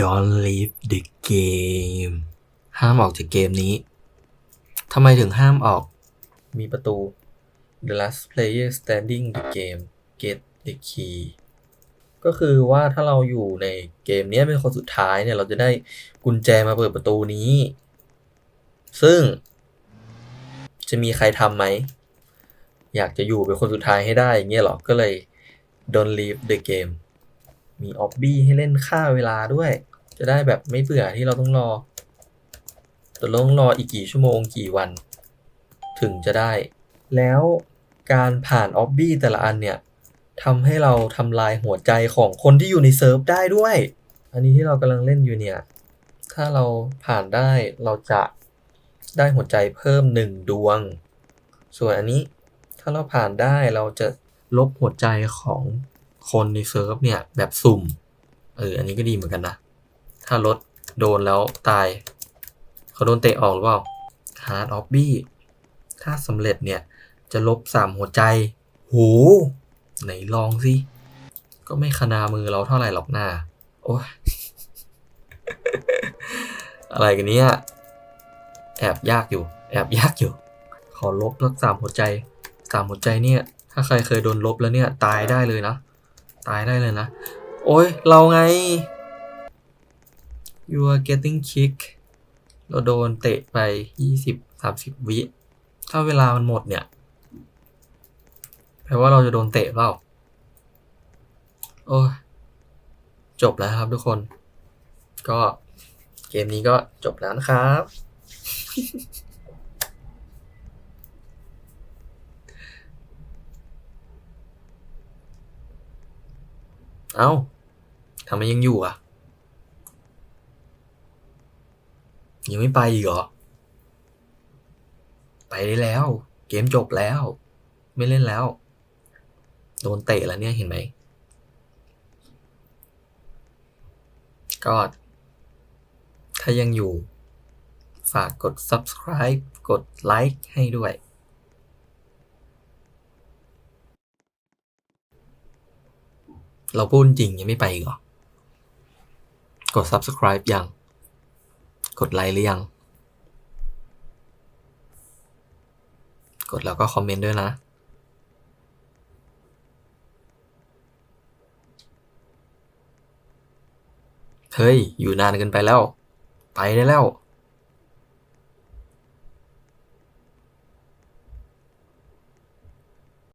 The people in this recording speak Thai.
Don't leave the game ห้ามออกจากเกมนี้ทำไมถึงห้ามออก มีประตู The last player standing the game get the key ก็คือว่าถ้าเราอยู่ในเกมนี้เป็นคนสุดท้ายเนี่ย เราจะได้กุญแจมาเปิดประตูนี้ ซึ่ง จะมีใครทำไหม อยากจะอยู่เป็นคนสุดท้ายให้ได้อย่างเงี้ยหรอ ก็เลย don't leave the game มีออบบี้ให้เล่นค่าเวลาด้วย จะได้แบบไม่เบื่อที่เราต้องรอแต่เราต้องรออีกกี่ชั่วโมงกี่วัน ถึงจะได้ แล้วการผ่านออบบี้แต่ละอันเนี่ยทำให้เราทำลายหัวใจของคนที่อยู่ในเซิร์ฟได้ด้วย อันนี้ที่เรากำลังเล่นอยู่เนี่ย ถ้าเราผ่านได้เราจะได้หัวใจเพิ่มหนึ่งดวง ส่วนอันนี้ถ้าเราผ่านได้เราจะลบหัวใจของ คนในเซิร์ฟเนี่ยแบบสุ่ม เออ อันนี้ก็ดีเหมือนกันนะ ถ้ารถโดนแล้วตาย เขาโดนเตะออกหรือเปล่า Hard o b b y ถ้าสำเร็จเนี่ย จะลบสามหัวใจ โห ไหนลองสิ ก็ไม่คณามือเราเท่าไหร่หรอกหน้า โอ้ยอะไรกันเนี่ย แอบยากอยู่ แอบยากอยู่ ขอลบสักสามหัวใจสามหัวใจเนี่ย ถ้าใครเคยโดนลบแล้วเนี่ย ตายได้เลยนะ ตายได้เลยนะ โอ้ย เราไง you are getting kick เราโดนเตะไปยี่สิบสามสิบวิ ถ้าเวลามันหมดเนี่ย แปลว่าเราจะโดนเตะเปล่า โอ้ย จบแล้วครับทุกคน ก็เกมนี้ก็จบแล้วนะครับ เอ้าทำไมยังอยู่อะ ยังไม่ไปอีกเหรอ ไปได้แล้ว เกมจบแล้ว ไม่เล่นแล้ว โดนเตะแล้วเนี่ยเห็นไหมก็ถ้ายังอยู่ ฝากกด subscribe กดไลค์ให้ด้วย เราพูดจริงยังไม่ไปอีกเหรอกด subscribe ยัง กดไลค์หรือยัง กดแล้วก็คอมเมนต์ด้วยนะ เฮ้ย อยู่นานเกินไปแล้ว ไปได้แล้ว